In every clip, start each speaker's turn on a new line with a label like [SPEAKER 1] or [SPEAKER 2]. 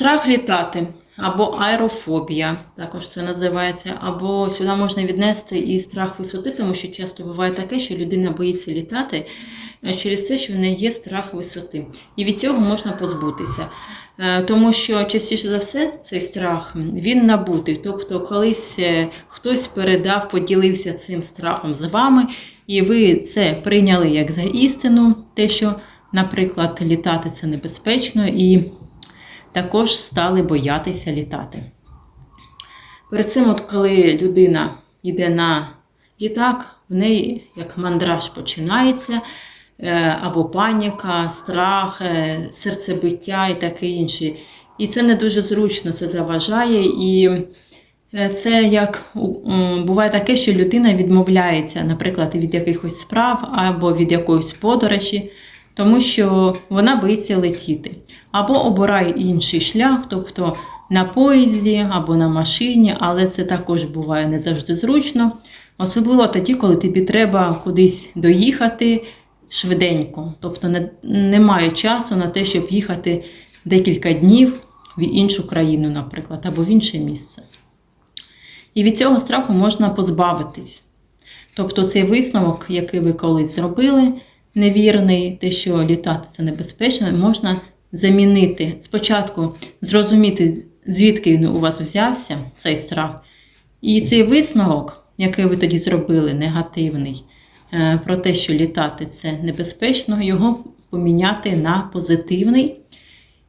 [SPEAKER 1] Страх літати або аерофобія, також це називається, або сюди можна віднести і страх висоти, тому що часто буває таке, що людина боїться літати через те, що в неї є страх висоти. І від цього можна позбутися. Е, Тому що частіше за все цей страх він набутий. Тобто, колись е, хтось передав, поділився цим страхом з вами, і ви це прийняли як за істину, те, що, наприклад, літати це небезпечно, і також стали боятися літати. Перед цим, от коли людина йде на літак, в неї як мандраж починається, е, або паніка, страх, е, серцебиття і таке інше. І це не дуже зручно, це заважає. І е, це як буває таке, що людина відмовляється, наприклад, від якихось справ або від якоїсь подорожі, тому що вона боїться летіти. Або обирає інший шлях, тобто на поїзді або на машині, але це також буває не завжди зручно. Особливо тоді, коли тобі треба кудись доїхати швиденько. Тобто не, немає часу на те, щоб їхати декілька днів в іншу країну, наприклад, або в інше місце. І від цього страху можна позбавитись. Тобто цей висновок, який ви колись зробили, невірний, те, що літати це небезпечно, можна замінити. Спочатку зрозуміти, звідки він у вас взявся, цей страх. І цей висновок, який ви тоді зробили, негативний, е, про те, що літати це небезпечно, його поміняти на позитивний.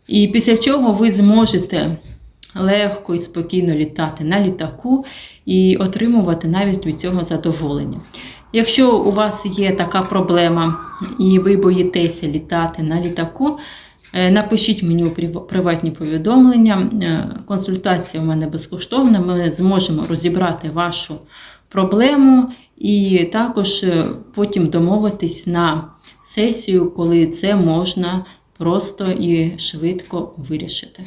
[SPEAKER 1] І після чого ви зможете легко і спокійно літати на літаку і отримувати навіть від цього задоволення. Якщо у вас є така проблема і ви боїтеся літати на літаку, е, напишіть мені приватні повідомлення. Е, Консультація у мене безкоштовна. Ми зможемо розібрати вашу проблему і також е, потім домовитись на сесію, коли це можна просто і швидко вирішити.